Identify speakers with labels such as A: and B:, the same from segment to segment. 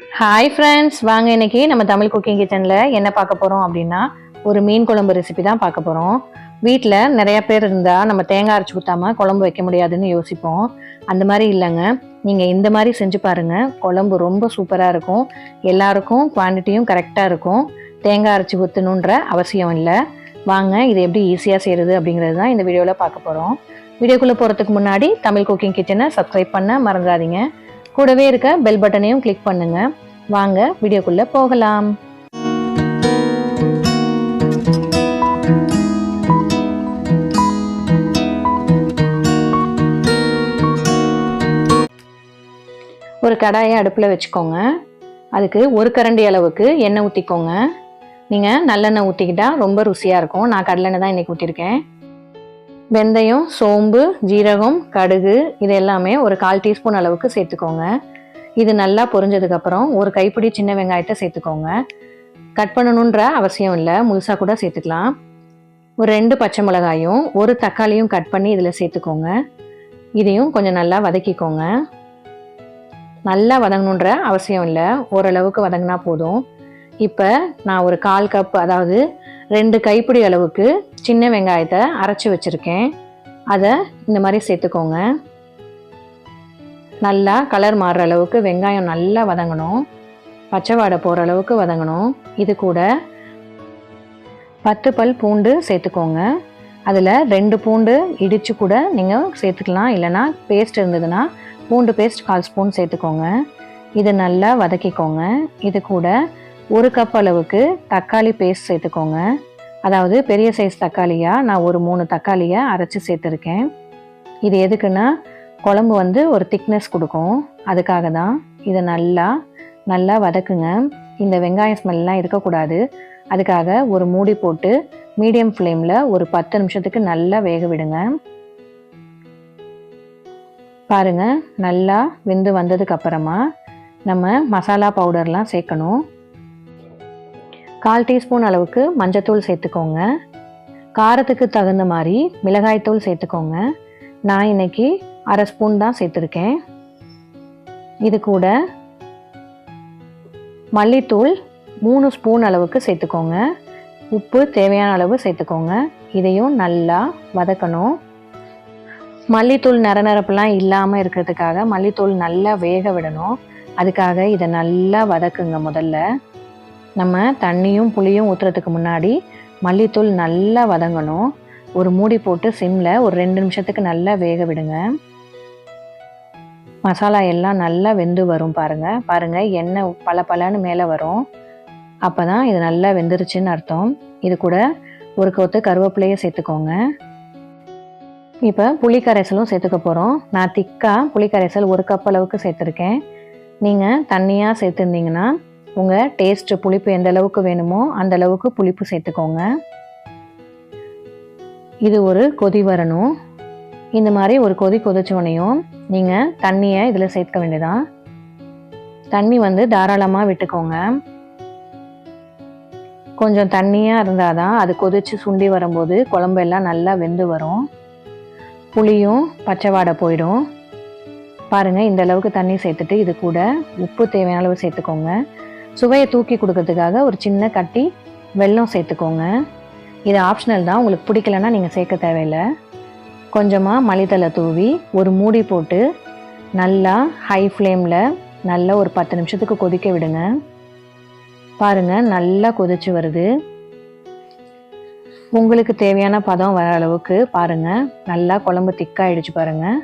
A: Hi friends வாங்க இன்னைக்கு நம்ம தமிழ் குக்கிங் கிச்சனில் என்ன பார்க்க போகிறோம் அப்படின்னா ஒரு மீன் குழம்பு ரெசிபி தான் பார்க்க போகிறோம் வீட்டில் நிறையா பேர் இருந்தால் நம்ம தேங்காய் அரைச்சி ஊற்றாம குழம்பு வைக்க முடியாதுன்னு யோசிப்போம். அந்த மாதிரி இல்லைங்க. நீங்கள் இந்த மாதிரி செஞ்சு பாருங்கள் குழம்பு ரொம்ப சூப்பராக இருக்கும். எல்லாருக்கும் குவான்டிட்டியும் கரெக்டாக இருக்கும். தேங்காய் அரைச்சி ஊற்றணுன்ற அவசியம் இல்லை. வாங்க இது எப்படி ஈஸியாக செய்கிறது அப்படிங்கிறது தான் இந்த வீடியோவில் பார்க்க போகிறோம் வீடியோக்குள்ளே போகிறதுக்கு முன்னாடி தமிழ் குக்கிங் கிச்சனை சப்ஸ்கிரைப் பண்ண மறந்துடாதீங்க. கூடவே இருக்க பெல் பட்டனையும் கிளிக் பண்ணுங்க. வாங்க வீடியோக்குள்ள போகலாம். ஒரு கடாயை அடுப்பில் வச்சுக்கோங்க. அதுக்கு ஒரு கரண்டி அளவுக்கு எண்ணெய் ஊற்றிக்கோங்க நீங்கள் நல்லெண்ணெய் ஊற்றிக்கிட்டால் ரொம்ப ருசியாக இருக்கும். நான் கடலெண்ணெய் தான் இன்றைக்கி ஊற்றிருக்கேன் வெந்தயம் சோம்பு ஜீரகம் கடுகு இது எல்லாமே ஒரு கால் டீஸ்பூன் அளவுக்கு சேர்த்துக்கோங்க. இது நல்லா பொரிஞ்சதுக்கப்புறம் ஒரு கைப்பிடி சின்ன வெங்காயத்தை சேர்த்துக்கோங்க. கட் பண்ணணுன்ற அவசியம் இல்லை முழுசாக கூட சேர்த்துக்கலாம். ஒரு ரெண்டு பச்சை மிளகாயும் ஒரு தக்காளியும் கட் பண்ணி இதில் சேர்த்துக்கோங்க. இதையும் கொஞ்சம் நல்லா வதக்கிக்கோங்க. நல்லா வதங்கணுன்ற அவசியம் இல்லை ஓரளவுக்கு வதங்கினா போதும். இப்போ நான் ஒரு கால் கப் அதாவது ரெண்டு கைப்பிடி அளவுக்கு சின்ன வெங்காயத்தை அரைச்சி வச்சுருக்கேன். அதை இந்த மாதிரி சேர்த்துக்கோங்க. நல்லா கலர் மாறுற அளவுக்கு வெங்காயம் நல்லா வதங்கணும். பச்சை வாடை போகிற அளவுக்கு வதங்கணும். இது கூட பத்து பல் பூண்டு சேர்த்துக்கோங்க. அதில் ரெண்டு பூண்டு இடித்து கூட நீங்கள் சேர்த்துக்கலாம். இல்லைனா பேஸ்ட் இருந்ததுன்னா பூண்டு பேஸ்ட் கால் ஸ்பூன் சேர்த்துக்கோங்க. இது நல்லா வதக்கிக்கோங்க. இது கூட ஒரு கப் அளவுக்கு தக்காளி பேஸ்ட் சேர்த்துக்கோங்க. அதாவது பெரிய சைஸ் தக்காளியாக நான் ஒரு மூணு தக்காளியை அரைச்சி சேர்த்துருக்கேன். இது எதுக்குன்னா குழம்பு வந்து ஒரு திக்னஸ் கொடுக்கும். அதுக்காக தான் இதை நல்லா நல்லா வதக்குங்க. இந்த வெங்காயம் ஸ்மெல்லாம் இருக்கக்கூடாது. அதுக்காக ஒரு மூடி போட்டு மீடியம் ஃப்ளேமில் ஒரு பத்து நிமிஷத்துக்கு நல்லா வேக விடுங்க. பாருங்க நல்லா வெந்து வந்ததுக்கு அப்புறமா நம்ம மசாலா பவுடர்லாம் சேர்க்கணும். கால் டீஸ்பூன் அளவுக்கு மஞ்சத்தூள் சேர்த்துக்கோங்க. காரத்துக்கு தகுந்த மாதிரி மிளகாய்த்தூள் சேர்த்துக்கோங்க. நான் இன்னைக்கு அரை ஸ்பூன் தான் சேர்த்துருக்கேன். இது கூட மல்லித்தூள் மூணு ஸ்பூன் அளவுக்கு சேர்த்துக்கோங்க. உப்பு தேவையான அளவு சேர்த்துக்கோங்க. இதையும் நல்லா வதக்கணும். மல்லித்தூள் நிற நரப்புலாம் இல்லாமல் இருக்கிறதுக்காக மல்லித்தூள் நல்லா வேக விடணும். அதுக்காக இதை நல்லா வதக்குங்க முதல்ல. நம்ம தண்ணியும் புளியும் ஊற்றுறதுக்கு முன்னாடி மல்லித்தூள் நல்லா வதங்கணும். ஒரு மூடி போட்டு சிம்மில் ஒரு ரெண்டு நிமிஷத்துக்கு நல்லா வேக விடுங்க. மசாலா எல்லாம் நல்லா வெந்து வரும் பாருங்கள் பாருங்கள் எண்ணெய் பல பலன்னு மேலே வரும். அப்போ தான் இது நல்லா வெந்துருச்சுன்னு அர்த்தம். இது கூட ஒரு கொத்து கருவேப்பிலையை சேர்த்துக்கோங்க. இப்போ புளி கரைசலும் சேர்த்துக்க போகிறோம் நான் திக்காக புளி கரைசல் ஒரு கப் அளவுக்கு சேர்த்துருக்கேன். நீங்கள் தண்ணியாக சேர்த்துருந்தீங்கன்னா உங்கள் டேஸ்ட்டு புளிப்பு எந்த அளவுக்கு வேணுமோ அந்த அளவுக்கு புளிப்பு சேர்த்துக்கோங்க. இது ஒரு கொதி வரணும். இந்த மாதிரி ஒரு கொதி கொதிச்சோடனையும் நீங்கள் தண்ணியை இதில் சேர்க்க வேண்டியதான் தண்ணி வந்து தாராளமாக விட்டுக்கோங்க. கொஞ்சம் தண்ணியாக இருந்தால் தான் அது கொதித்து சுண்டி வரும்போது குழம்பு எல்லாம் நல்லா வெந்து வரும். புளியும் பச்சை வாடை போயிடும். பாருங்கள் இந்த அளவுக்கு தண்ணி சேர்த்துட்டு இது கூட உப்பு தேவையான அளவு சேர்த்துக்கோங்க. சுவையை தூக்கி கொடுக்கறதுக்காக ஒரு சின்ன கட்டி வெல்லம் சேர்த்துக்கோங்க. இது ஆப்ஷனல் தான். உங்களுக்கு பிடிக்கலன்னா நீங்கள் சேர்க்க தேவையில்லை. கொஞ்சமாக மளித்தலை தூவி ஒரு மூடி போட்டு நல்லா ஹை ஃப்ளேமில் நல்லா ஒரு பத்து நிமிஷத்துக்கு கொதிக்க விடுங்க. பாருங்கள் நல்லா கொதிச்சு வருது. உங்களுக்கு தேவையான பதம் வர அளவுக்கு பாருங்கள் நல்லா குழம்பு திக்காயிடுச்சு பாருங்கள்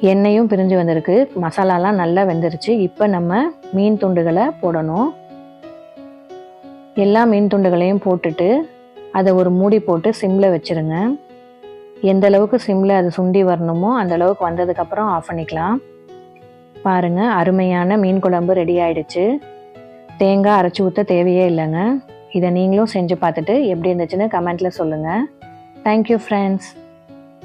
A: எண்ணெயும் பிரிஞ்சு வந்திருக்கு. மசாலாலாம் நல்லா வெந்துருச்சு. இப்போ நம்ம மீன் துண்டுகளை போடணும். எல்லா மீன் துண்டுகளையும் போட்டுட்டு அதை ஒரு மூடி போட்டு சிம்மில் வச்சுருங்க. எந்த அளவுக்கு சிம்மில் அது சுண்டி வரணுமோ அந்த அளவுக்கு வந்ததுக்கப்புறம் ஆஃப் பண்ணிக்கலாம். பாருங்கள் அருமையான மீன் குழம்பு ரெடி ஆயிடுச்சு. தேங்காய் அரைச்சி ஊற்ற தேவையே இல்லைங்க. இதை நீங்களும் செஞ்சு பார்த்துட்டு எப்படி இருந்துச்சுன்னு கமெண்ட்டில் சொல்லுங்கள் தேங்க்யூ ஃப்ரெண்ட்ஸ்